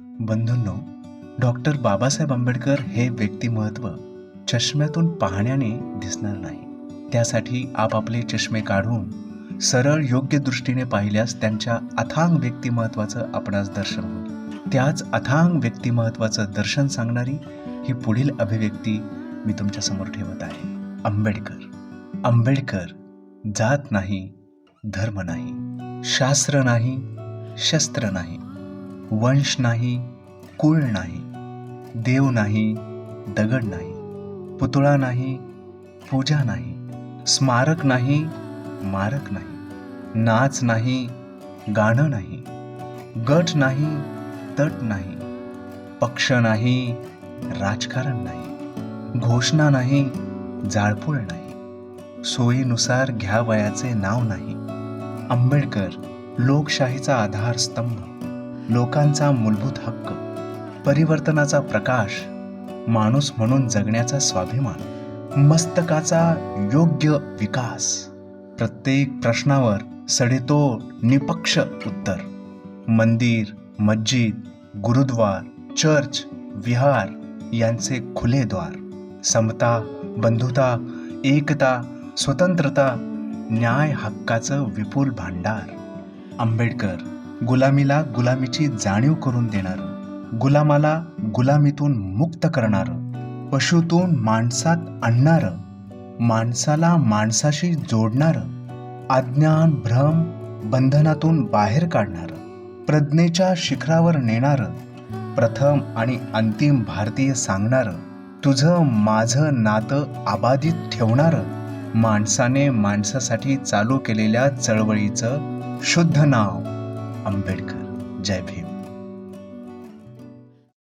बंधूंनो doctor Babasaheb Ambedkar हे व्यक्तिमत्व चष्म्यातून पाहण्याने दिसणार नाही. त्यासाठी आपापले चष्मे काढून सरळ योग्य दृष्टीने पाहिल्यास त्यांच्या अथांग व्यक्तिमत्वाचं आपणास दर्शन होईल. त्याच अथांग व्यक्तिमत्वाचं दर्शन सांगणारी ही पुढील अभिव्यक्ती मी तुमच्यासमोर ठेवत आहे. आंबेडकर. आंबेडकर जात नाही धर्म नाही शास्त्र नाही शस्त्र नाही. वंश नाही कुळ नाही देव नाही दगड नाही पुतळा नाही पूजा नाही स्मारक नाही मारक नाही नाच नाही गाणं नाही गट नाही तट नाही पक्ष नाही राजकारण नाही घोषणा नाही जाळपोळ नाही सोयीनुसार घ्यावयाचे नाव नाही आंबेडकर लोकशाहीचा आधारस्तंभ लोकांचा मूलभूत हक्क परिवर्तनाचा प्रकाश माणूस म्हणून जगण्याचा स्वाभिमान मस्तकाचा योग्य विकास. प्रत्येक प्रश्नावर सडेतो निपक्ष उत्तर. मंदिर मस्जिद गुरुद्वार चर्च विहार यांचे खुले द्वार. समता बंधुता एकता स्वतंत्रता न्याय हक्काचं विपुल भांडार. आंबेडकर गुलामीला गुलामीची जाणीव करून देणारं. गुलामाला गुलामीतून मुक्त करणारं. पशुतून माणसात आणणारं. माणसाला माणसाशी जोडणारं. अज्ञान भ्रम बंधनातून बाहेर काढणारं. प्रज्ञेच्या शिखरावर नेणारं. प्रथम आणि अंतिम भारतीय सांगणारं. तुझं माझं नातं अबाधित ठेवणारं. माणसाने माणसासाठी चालू केलेल्या चळवळीचं शुद्ध नाव. आंबेडकर. जय भीम.